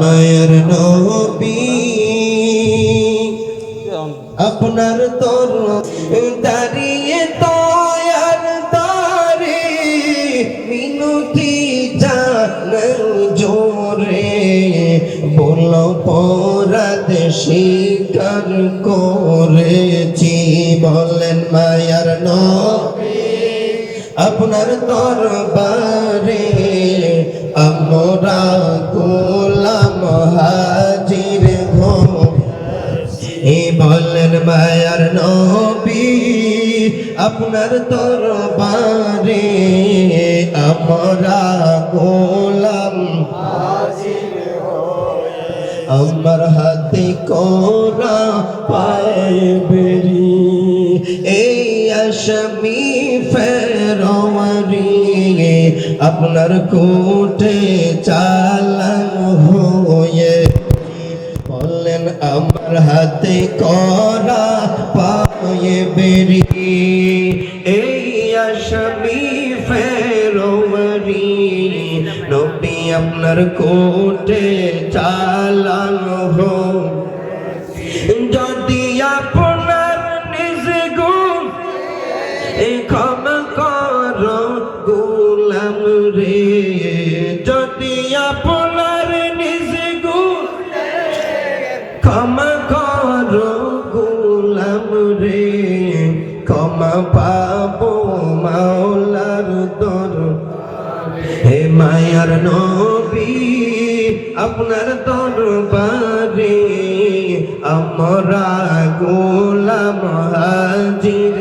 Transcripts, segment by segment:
মায়ের নবী। আপনার তোর দাঁড়িয়ে তয়ার দারে মিনতি জান জোরে বল পরাদ স্বীকার করেছি। বলেন মায়ার নবী। আপনার দরবারে আমরা এ বলেন মায়ার নবী, আপনার দরবারে আমরা গোলাম। আমার হাতে কোরা পায়ে বেরি, এই আসামি ফেরওয়ারি আপনার কোটে চালান বললেন আমার হাতে করা পায়ে বেরি। এই আসামি ফেরোয়ারি নবী আপনার কোটে চালানো হো যদি আপনার পাবো মাওলার দর হে মায়ার নবী, আপনার দরবারে আমরা গোলাম হাজির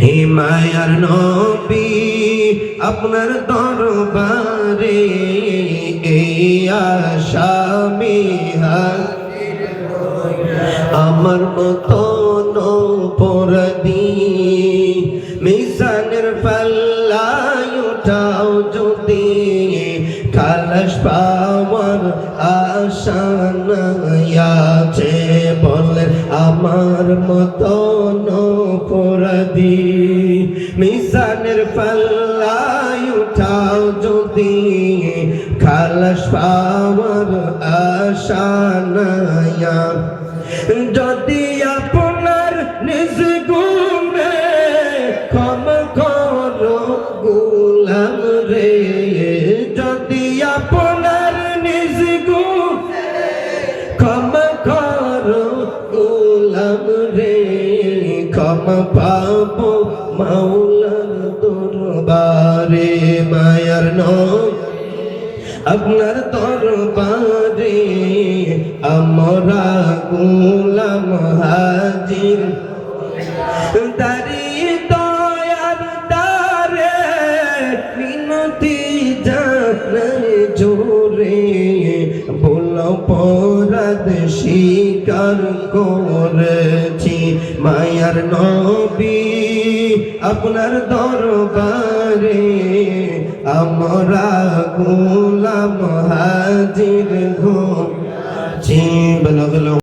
হে মায়ার নবী, আপনার দরবারে এই হাজির আমার মতো খালাস পাওয়ার আশা নাই আছে বলেন আমার মতন নপরদি মিশানের পাল্লায় উঠাও যদি খালাস পাওয়ার আশা নাই। যদি আপনার নিজ গুণে ক্ষমা করো, গোলাম রে। আপনার নিজ ক্ষমা করো গোলাম রে, ক্ষমা পাবো মাওলার দরবারে, মায়ার নয়। আপনার দরবারে আমরা গোলাম হাজির। দাঁড়িয়ে জোরে বল পরাদ স্বীকার করেছি। মায়ার নবী, আপনার দরবারে আমরা গোলাম হাজির জি বলো বলো।